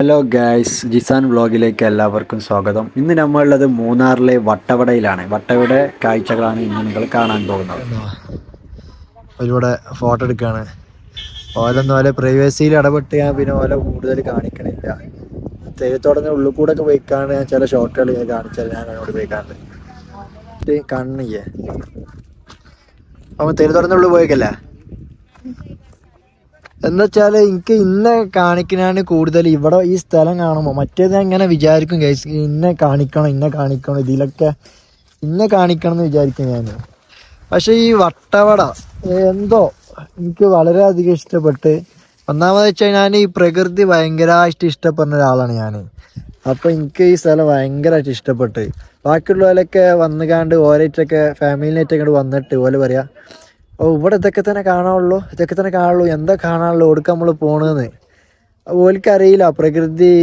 Hello guys Jizan വ്ളോഗിലേക്ക് എല്ലാവർക്കും സ്വാഗതം. ഇന്ന് നമ്മളുള്ളത് മൂന്നാറിലെ വട്ടവടയിലാണ്. വട്ടവട കാഴ്ചകളാണ് ഇന്ന് നിങ്ങൾ കാണാൻ പോകുന്നത്. ഒരുപാട് ഫോട്ടോ എടുക്കുകയാണ് ഓലൊന്നും ഓലെ പ്രൈവസിയിൽ ഇടപെട്ട് ഞാൻ പിന്നെ ഓല കൂടുതൽ കാണിക്കണില്ല. തെയ്യത്തോടെ ഉള്ളിൽ കൂടെ ഒക്കെ പോയിക്കാണ്. ഞാൻ ചില ഷോട്ടുകൾ ഞാൻ കാണിച്ചാൽ ഞാൻ അതിനോട് പോയിക്കാണ്ട്. കണ്ണിയേ അപ്പം തെയ്യത്തോടെ ഉള്ളിൽ പോയേക്കല്ലേ? എന്നുവെച്ചാൽ എനിക്ക് ഇന്ന് കാണിക്കണാണ് കൂടുതൽ ഇവിടെ ഈ സ്ഥലം കാണുമ്പോൾ മറ്റേത് ഇങ്ങനെ വിചാരിക്കും ഗൈസ് ഇന്നെ കാണിക്കണം ഇന്നെ കാണിക്കണം ഇതിലൊക്കെ ഇന്നെ കാണിക്കണം എന്ന് വിചാരിക്കും ഞാൻ പക്ഷേ ഈ വട്ടവട എന്തോ എനിക്ക് വളരെയധികം ഇഷ്ടപ്പെട്ട്. ഒന്നാമത് വെച്ചാൽ ഞാൻ ഈ പ്രകൃതി ഭയങ്കരമായിട്ട് ഇഷ്ടപ്പെടുന്ന ഒരാളാണ് ഞാൻ അപ്പോൾ എനിക്ക് ഈ സ്ഥലം ഭയങ്കരമായിട്ട് ഇഷ്ടപ്പെട്ട്. ബാക്കിയുള്ളവരൊക്കെ വന്നുകാണ്ട് ഓരോറ്റൊക്കെ ഫാമിലിനായിട്ടൊക്കെ വന്നിട്ട് ഓല പറയാ ഓ ഇവിടെ ഇതൊക്കെ തന്നെ കാണാനുള്ളൂ. ഇതൊക്കെ തന്നെ കാണുള്ളൂ എന്താ കാണാനുള്ളൂ? എവിടേക്ക് നമ്മൾ പോണെന്ന്. ഓൽക്കറിയില്ല. പ്രകൃതി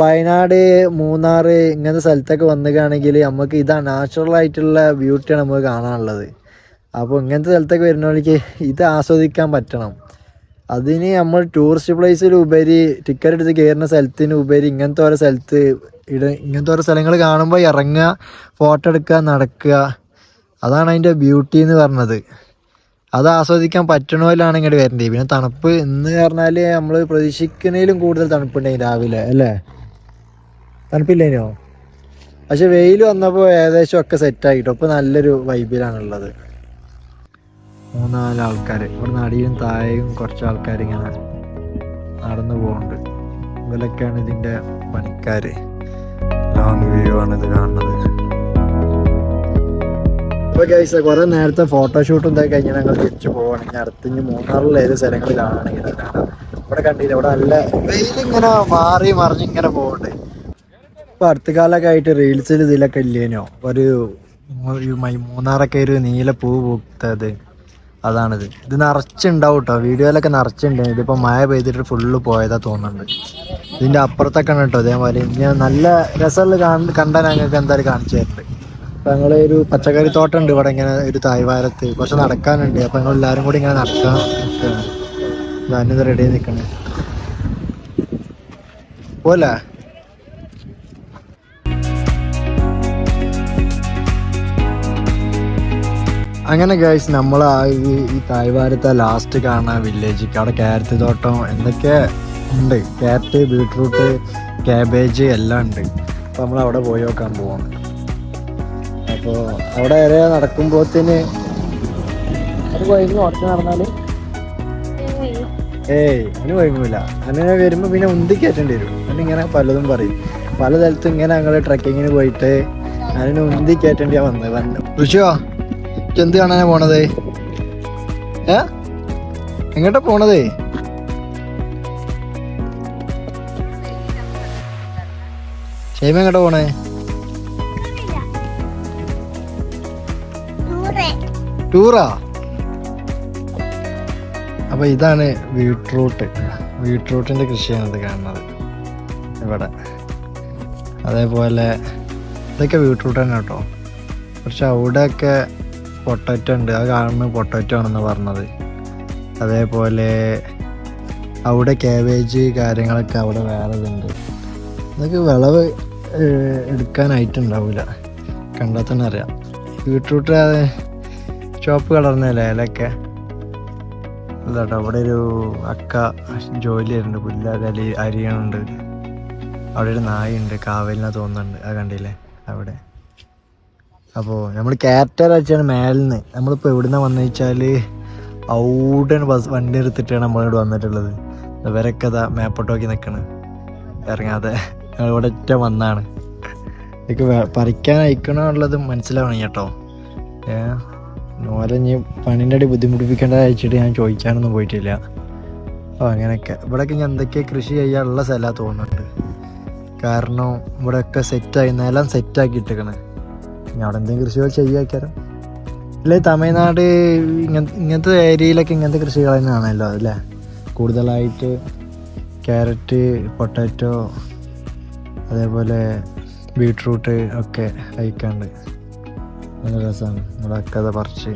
വയനാട് മൂന്നാർ ഇങ്ങനത്തെ സ്ഥലത്തൊക്കെ വന്നുകയാണെങ്കിൽ നമുക്ക് ഇതാ നാച്ചുറൽ ആയിട്ടുള്ള ബ്യൂട്ടിയാണ് നമുക്ക് കാണാനുള്ളത്. അപ്പോൾ ഇങ്ങനത്തെ സ്ഥലത്തൊക്കെ വരുന്നവർക്ക് ഇത് ആസ്വദിക്കാൻ പറ്റണം. അതിന് നമ്മൾ ടൂറിസ്റ്റ് പ്ലേസിൽ ഉപരി ടിക്കറ്റ് എടുത്ത് കയറുന്ന സ്ഥലത്തിന് ഉപരി ഇങ്ങനത്തെ ഓരോ സ്ഥലത്ത് ഇട ഇങ്ങനത്തെ ഓരോ സ്ഥലങ്ങൾ കാണുമ്പോൾ ഇറങ്ങുക ഫോട്ടോ എടുക്കുക നടക്കുക. അതാണ് അതിന്റെ ബ്യൂട്ടി എന്ന് പറഞ്ഞത്. അത് ആസ്വദിക്കാൻ പറ്റണമല്ലാണ് ഇങ്ങോട്ട് വരേണ്ടത് പിന്നെ തണുപ്പ് എന്ന് പറഞ്ഞാൽ നമ്മൾ പ്രതീക്ഷിക്കുന്നതിലും കൂടുതൽ തണുപ്പുണ്ടായി രാവിലെ അല്ലേ? തണുപ്പില്ലേനോ? പക്ഷെ വെയിൽ വന്നപ്പോൾ ഏകദേശം ഒക്കെ സെറ്റ് ആയിട്ടോ ഇപ്പൊ നല്ലൊരു വൈബിലാണുള്ളത് മൂന്നാൽ ആൾക്കാർ ഇവിടെ നടിയും താഴെയും കുറച്ച് ആൾക്കാർ ഇങ്ങനെ നടന്നു പോകുന്നുണ്ട് ഇവരൊക്കെയാണ് ഇതിന്റെ പണിക്കാര്. ലോങ് വ്യൂ ആണ് ഇത് കാണുന്നത്. അപ്പൊ ഗൈസ് കൊറേ നേരത്തെ ഫോട്ടോഷൂട്ടും ഇതായി കഴിഞ്ഞാൽ ഞങ്ങൾ തിരിച്ചു പോവാണെങ്കിൽ അടുത്ത് മൂന്നാറിലെ ഏത് സ്ഥലങ്ങളിലാണെങ്കിൽ ഇവിടെ കണ്ടില്ല ഇവിടെ നല്ല വെയിലിങ്ങനെ മാറി മറിഞ്ഞ് ഇങ്ങനെ പോകുന്നുണ്ട് ഇപ്പൊ അടുത്ത കാലമൊക്കെ ആയിട്ട് റീൽസിൽ ഇതിലൊക്കെ ഇല്ലേനോ? ഒരു മൂന്നാറൊക്കെ ഒരു നീല പൂ പൂത്തത്. അതാണിത്. ഇത് നിറച്ചുണ്ടാവും കേട്ടോ വീഡിയോയിലൊക്കെ നിറച്ചുണ്ട്. ഇതിപ്പോ മഴ പെയ്തിട്ട് ഫുള്ള് പോയതാ തോന്നുന്നുണ്ട്. ഇതിന്റെ അപ്പുറത്തൊക്കെ ഉണ്ട് കേട്ടോ അതേപോലെ ഞാൻ നല്ല രസമുള്ള കണ്ടാൽ ഞങ്ങൾക്ക് എന്തായാലും കാണിച്ചു തരുന്നുണ്ട് ഞങ്ങൾ ഒരു പച്ചക്കറി തോട്ടം ഉണ്ട് ഇവിടെ ഇങ്ങനെ ഒരു തായ്വാരത്ത് കുറച്ച് നടക്കാനുണ്ട്. അപ്പൊ ഞങ്ങൾ എല്ലാരും കൂടി ഇങ്ങനെ നടക്കാൻ ഞാനിത് റെഡി നിൽക്കണേ പോലെ അങ്ങനെ ഗൈസ് നമ്മൾ ആ ഈ തായ്വാരത്തെ ലാസ്റ്റ് കാണുന്ന വില്ലേജ് അവിടെ ക്യാരറ്റ് തോട്ടം എന്തൊക്കെ ഉണ്ട്? ക്യാരറ്റ് ബീട്രൂട്ട് ക്യാബേജ് എല്ലാം ഉണ്ട്. അപ്പൊ നമ്മൾ അവിടെ പോയി നോക്കാൻ പോവാണ്. അപ്പോൾ അവിടെ വരെ നടക്കുമ്പോത്തിന് അത് കഴിഞ്ഞ് കുറച്ച് നടന്നാൽ? ഏയ് അതിന് കുഴപ്പമില്ല അങ്ങനെ വരുമ്പോൾ പിന്നെ ഉന്തി കയറ്റേണ്ടി വരും. അതിനിങ്ങനെ പലതും പറയും. പല സ്ഥലത്തും ഇങ്ങനെ ഞങ്ങൾ ട്രക്കിങ്ങിന് പോയിട്ട് അതിന് ഉന്തി കയറ്റേണ്ടിയാ വന്നത് വന്ന. ഋഷിയോ എന്ത് കാണാനാ പോണത്? ഏ? എങ്ങോട്ടാ പോണത്? ഷെയ്മ എങ്ങോട്ടാ പോണേ? ടൂറാ? അപ്പൊ ഇതാണ് ബീട്രൂട്ട്. ബീട്രൂട്ടിന്റെ കൃഷിയാണ് ഇത് കാണുന്നത്. ഇവിടെ. അതേപോലെ ഇതൊക്കെ ബീട്രൂട്ട് തന്നെ കേട്ടോ. പക്ഷെ അവിടെയൊക്കെ പൊട്ടറ്റോ ഉണ്ട്. അത് കാണുന്നത് പൊട്ടറ്റോ ആണെന്ന് പറഞ്ഞത്. അതേപോലെ അവിടെ കാബേജ് കാര്യങ്ങളൊക്കെ അവിടെ വേറെ ഇതുണ്ട്. ഇതൊക്കെ വിളവ് എടുക്കാനായിട്ടുണ്ടാവില്ല. കണ്ടാൽ തന്നെ അറിയാം. ബീട്രൂട്ട് ചുവപ്പ് കളർന്ന ഇലയൊക്കെ. അതാട്ടോ അവിടെ ഒരു അക്ക ജോലി ചെയ്യുന്നുണ്ട്. പുല്ലൊക്കെ അരി അരിയണുണ്ട് അവിടെ ഒരു നായുണ്ട് കാവലിനാ തോന്നുന്നുണ്ട്. അത് കണ്ടില്ലേ? അവിടെ. അപ്പോൾ നമ്മൾ ക്യാരക്ടർ വെച്ചാണ് മേലിന്ന്. നമ്മളിപ്പോൾ എവിടുന്ന വന്നു വെച്ചാൽ ഔടാണ് ബസ് വണ്ടി എടുത്തിട്ടാണ് നമ്മളിവിടെ വന്നിട്ടുള്ളത്. ഇവരൊക്കെ അതാ മേപ്പോട്ടോക്കി നിൽക്കണ് ഇറങ്ങാതെ ഞങ്ങൾ ഇവിടെ ഒറ്റ വന്നാണ്. വേ- പറിക്കാൻ അയക്കണമെന്നുള്ളത് മനസ്സിലാവണം കേട്ടോ. ഓലെ ഇനി പണിന്റെ അടി ബുദ്ധിമുട്ടിപ്പിക്കേണ്ട അയച്ചിട്ട് ഞാൻ ചോദിക്കാനൊന്നും പോയിട്ടില്ല. അപ്പോൾ അങ്ങനെയൊക്കെ. ഇവിടെയൊക്കെ ഇനി എന്തൊക്കെ കൃഷി ചെയ്യാനുള്ള സ്ഥലമാണ് തോന്നുന്നുണ്ട്. കാരണം ഇവിടെയൊക്കെ സെറ്റായി നിലം സെറ്റാക്കി ഇട്ടേക്കണേ ഇനി അവിടെ എന്തെങ്കിലും കൃഷികൾ ചെയ്യാക്കാരം അല്ലെ തമിഴ്നാട് ഇങ്ങനത്തെ ഇങ്ങനത്തെ ഏരിയയിലൊക്കെ ഇങ്ങനത്തെ കൃഷികൾ തന്നെയാണല്ലോ അല്ലേ? കൂടുതലായിട്ട് ക്യാരറ്റ് പൊട്ടാറ്റോ അതേപോലെ ബീട്രൂട്ട് ഒക്കെ കഴിക്കാണ്ട്. നല്ല രസമാണ് നമ്മുടെ അത് പറിച്ച്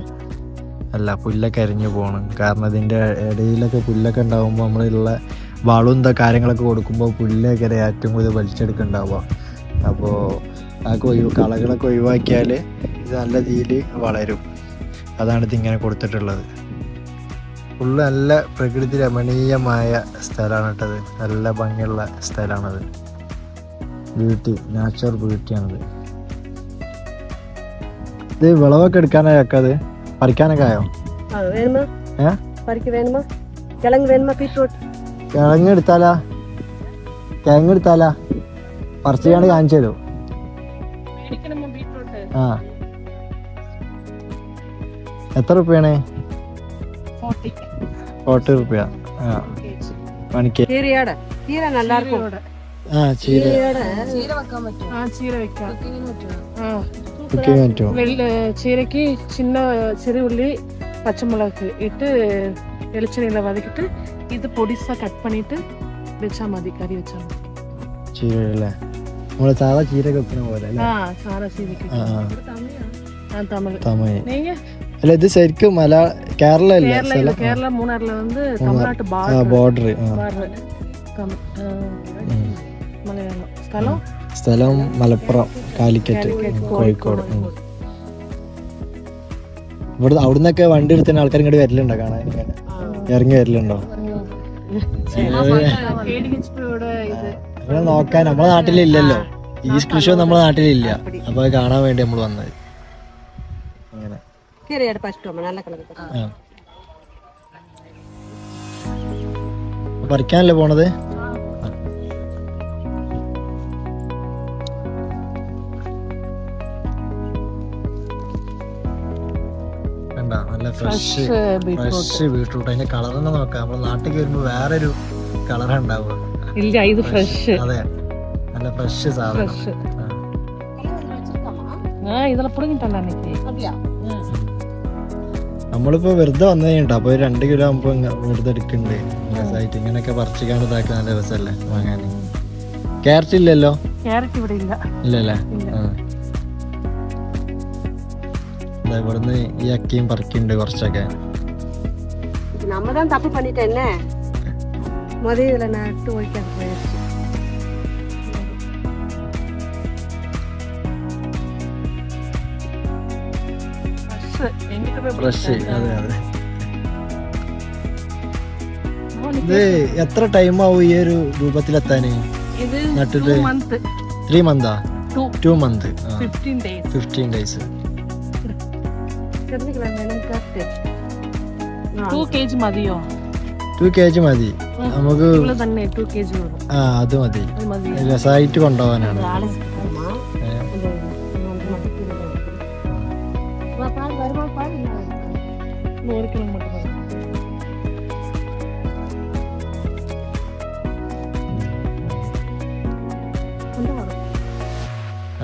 അല്ല പുല്ലൊക്കെ അരിഞ്ഞു പോകണം കാരണം ഇതിന്റെ ഇടയിലൊക്കെ പുല്ലൊക്കെ ഉണ്ടാകുമ്പോൾ നമ്മളുള്ള വളവും കാര്യങ്ങളൊക്കെ കൊടുക്കുമ്പോൾ പുല്ലൊക്കെ ഏറ്റവും കൂടുതൽ വലിച്ചെടുക്കുന്നുണ്ടാവുക. അപ്പോൾ ആ കൊയ് കളകളൊക്കെ ഒഴിവാക്കിയാൽ ഇത് നല്ല രീതിയിൽ വളരും. അതാണ് ഇതിങ്ങനെ കൊടുത്തിട്ടുള്ളത്. ഫുള്ള് നല്ല പ്രകൃതി രമണീയമായ സ്ഥലമാണ് കേട്ടത്. നല്ല ഭംഗിയുള്ള സ്ഥലമാണത്. ബ്യൂട്ടി നാച്ചുറൽ ബ്യൂട്ടിയാണത്. ഇത് വിളവൊക്കെ എടുക്കാനായി അക്കത് പറിക്കാനൊക്കെ ആയോ? കിഴങ്ങ് എടുത്താലാ? കിഴങ്ങ് എടുത്താലാ? പറിച്ചാണ്ട് കാണിച്ചു തരൂ. ആ. എത്ര റുപ്യാണ്? ഫോർട്ടി. റുപ്യ? ആ. ആ ചീര. ചീര വെക്കാൻ പറ്റും ആ ചീര വെക്കാം. சீரைக்கு சின்ன சிறு உள்ளி பச்சை மிளகு இட்டு வெளிச்செண்ணியில் வதக்கிட்டு இது பொடிசாக கட் பண்ணிட்டு வச்சா மதி கறி வச்சா சீரகல. உங்களை சாரா சீரக வைக்கணும் போல ஆ சாரா சீரக தமிழ். தமிழ். நீங்க? അല്ല ഇത് ശരിക്കും മല കേരള അല്ല കേരള മൂന്നാറിൽ വന്ന് തമിഴ്നാട് ബോർഡർ ബോർഡർ സ്ഥലം? സ്ഥലം മലപ്പുറം കാലിക്കറ്റ് കോഴിക്കോട്. ഇവിടെ അവിടുന്നൊക്കെ വണ്ടി എടുത്തതിന് ആൾക്കാർ ഇങ്ങോട്ട് വരലുണ്ടോ കാണാൻ ഇങ്ങനെ? ഇറങ്ങി വരലുണ്ടോ? നോക്കാൻ നമ്മളെ നാട്ടിലില്ലല്ലോ. ഈ കൃഷി നമ്മളെ നാട്ടിലില്ല. അപ്പൊ കാണാൻ വേണ്ടി നമ്മൾ വന്നത്. അങ്ങനെ പറിക്കാനല്ലേ പോണത്? ഫ്രഷ് ഫ്രഷ് ബീട്രൂട്ട് അതിന്റെ കളർ തന്നെ നോക്കാം. നമ്മൾ നാട്ടിലേക്ക് വരുമ്പോ വേറൊരു കളർ ഉണ്ടാവുക. ഇല്ല ഇത് ഫ്രഷ്. അതെ. നല്ല ഫ്രഷ് സാധനം. ഇതിലപ്പുറം കിട്ടണ്ട നമ്മളിപ്പോ വെറുതെ വന്നു കഴിഞ്ഞിട്ട് അപ്പൊ രണ്ട് കിലോ ആകുമ്പോ വെറുതെ എടുക്കണ്ടേ. രസമായിട്ട് ഇങ്ങനെയൊക്കെ പറിച്ചിക്കാൻ ഇതാക്കാൻ നല്ല രസമല്ലേ വാങ്ങാൻ ക്യാരറ്റ് ഇല്ലല്ലോ ക്യാരറ്റ് ഇവിടെ ഇല്ല. ഇല്ലല്ലേ ഇല്ല. ആ. ദാ ഇവിടുന്ന് ഈ അക്കിയും പറിക്കുന്നുണ്ട് കുറച്ചൊക്കെ இது நம்ம தான் தப்பு பண்ணிட்டேன் என்ன முத இதுல நட்டு வைக்காது போயிடுச்சு ഫ്രഷ് എങ്കിട്ട് പോയി ഫ്രഷ് അതെ അതെ മോന് ഇത് എത്ര ടൈം ആവും ഈ ഒരു രൂപത്തിലെത്താന് ഇത് നട്ടിട്ട് two month three മന്താ two two month fifteen days custard ക്രമേണം custard two K മതിയോ? ടു കെ മതി. നമുക്ക് തന്നെ ടു കെ ജി ആ അത് മതി. രസമായിട്ട് കൊണ്ടുപോകാനാണ്. നൂറ് കിലോമീറ്റർ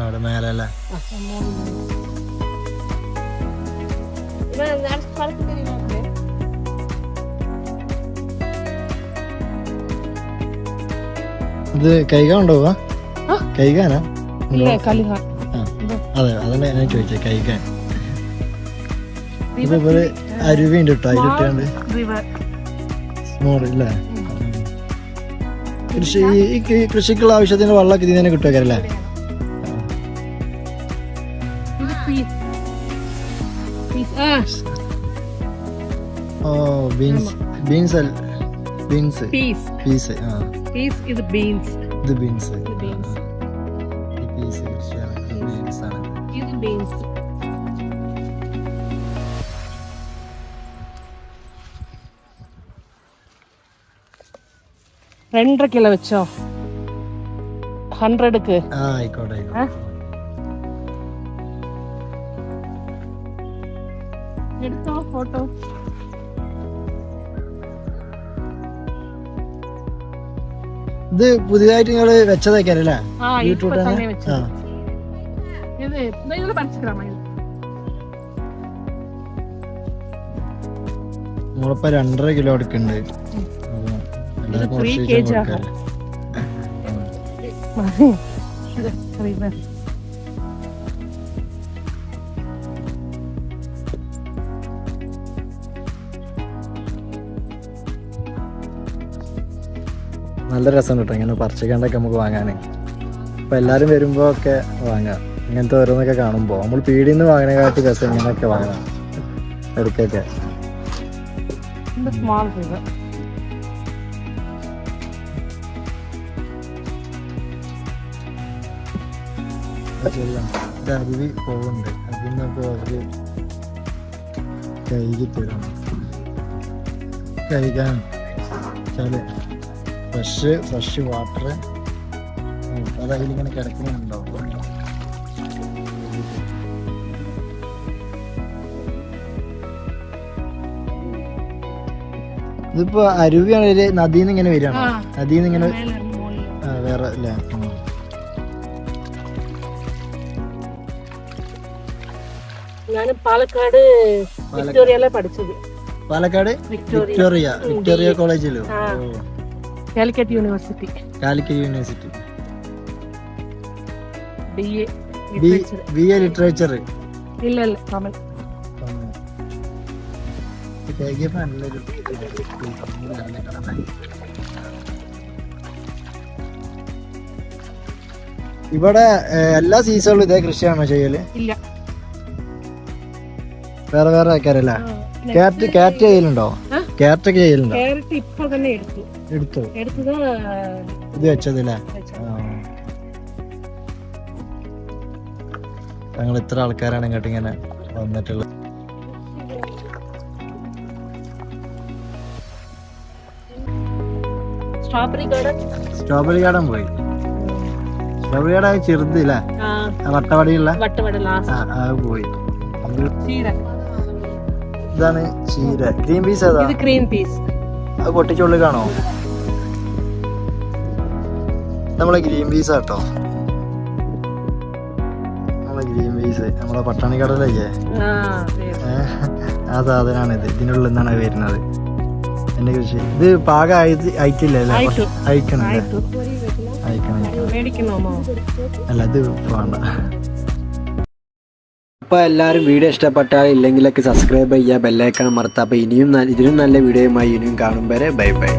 അവിടെ മേലെ അല്ലേ? ഇത് കൈക കൈകാനാ? അതെ അതന്നെ ഞാൻ ചോദിച്ചത് കൈകാൻ. ഇത് അരുവിണ്ട് കേട്ടോ കൃഷി ഈ കൃഷിക്കുള്ള ആവശ്യത്തിന് വെള്ളമൊക്കെ ഇതിന് തന്നെ പീസ് ആ ഓ ബീൻസ് ബീൻസ് അല്ല ബീൻസ് പീസ് പീസ് ആ പീസ് ഇത് ബീൻസ് ഇത് ബീൻസ് ഇത് ബീൻസ് ഈ പീസ് കൃഷിയാണ് ബീൻസ് ആണ് ഇത് ബീൻസ് രണ്ടര എടുത്തോ ഫോട്ടോ. ഇത് പുതിയതായിട്ട് നിങ്ങൾ വെച്ചതായിരിക്കാം ആ ഇപ്പൊ ബീട്രൂട്ട് തന്നെ? തന്നെ വെച്ചത്. ആ. ഇത് ഇതിൽ പറിച്ചിടാമോ ഇത് നമ്മളിപ്പോ രണ്ടര കിലോ എടുക്കുന്നുണ്ട്. എല്ലാവർക്കും കുറച്ച് kg കൊടുക്കാം. നല്ല രസം കിട്ടും ഇങ്ങനെ പറിച്ചിക്കാണ്ടൊക്കെ നമുക്ക് വാങ്ങാൻ. അപ്പോൾ എല്ലാവരും വരുമ്പോൾ ഒക്കെ വാങ്ങാം. ഇങ്ങനത്തെ ഓരോന്നൊക്കെ കാണുമ്പോൾ നമ്മൾ പീടിയിൽ നിന്ന് വാങ്ങണേക്കാട്ടി രസം ഇങ്ങനെയൊക്കെ വാങ്ങാം. എടുക്കൊക്കെ അരുവി പോകുന്നുണ്ട് അതിന്നൊക്കെ അവർക്ക് കഴുകി തരണം കഴുകാൻ ചില ഫ്രഷ് ഫ്രഷ് വാട്ടർ അത് അതിലിങ്ങനെ കിടക്കുന്നുണ്ടാവും ഇതിപ്പോ അരുവിയാണ് നദിയിൽ നിന്ന് ഇങ്ങനെ വരികയാണ്? നദിയിൽ നിന്ന് ഇങ്ങനെ വേറെ അല്ലേ? ഞാൻ Palakkad Palakkad. Victoria. Victoria. കോളേജിലോ? Calicut university. Calicut university. B A B A literature ഇല്ല ഇല്ല തമിഴ്. ഇവിടെ എല്ലാ സീസണിലും ഇതേ കൃഷിയാണോ ചെയ്യൽ? ഇല്ല. വേറെ വേറെ ആൾക്കാരല്ലേ? കാറ്റ് കാറ്റ് ചെയ്യലുണ്ടോ? ക്യാരറ്റ് ഒക്കെ ചെയ്യലുണ്ടോ? ക്യാരറ്റ് ഇപ്പൊ തന്നെ എടുത്തു. എടുത്തു? എടുത്തത് ഇത് വെച്ചതല്ലേ ഞങ്ങൾ ഇത്ര ആൾക്കാരാണ് ഇങ്ങോട്ട് ഇങ്ങനെ വന്നിട്ടുള്ളത്. സ്ട്രോബെറി ഗാർഡൻ സ്ട്രോബെറി ഗാർഡൻ പോയി. സ്ട്രോബെറി ഗാർഡൻ ചെറുതില്ലേ വട്ടവടിയുള്ള? വട്ടവട പോയി. ചീര. ഇതാണ് ചീര. ഗ്രീൻ പീസ് ഏതാ? ഇത് ഗ്രീൻ പീസ് അത് പൊട്ടിച്ചുള്ളിൽ കാണോ നമ്മളെ ഗ്രീൻ പീസ് കേട്ടോ നമ്മളെ ഗ്രീൻ പീസ് നമ്മളെ പട്ടാണി കടലല്ലേ ആ സാധനമാണ് ഇത് ഇതിനുള്ളിൽ നിന്നാണ് വരുന്നത്. എന്റെ കൃഷി. ഇത് പാകം അയക്കില്ല? അല്ലേ? അയക്കണം. അല്ല ഇത് വേണ്ട. അപ്പോൾ എല്ലാവരും വീഡിയോ ഇഷ്ടപ്പെട്ടാൽ ഇല്ലെങ്കിലൊക്കെ സബ്സ്ക്രൈബ് ചെയ്യുക ബെല്ലൈക്കണം മറത്താം അപ്പോൾ ഇനിയും ഇതിനും നല്ല വീഡിയോയുമായി ഇനിയും കാണും വരെ. Bye bye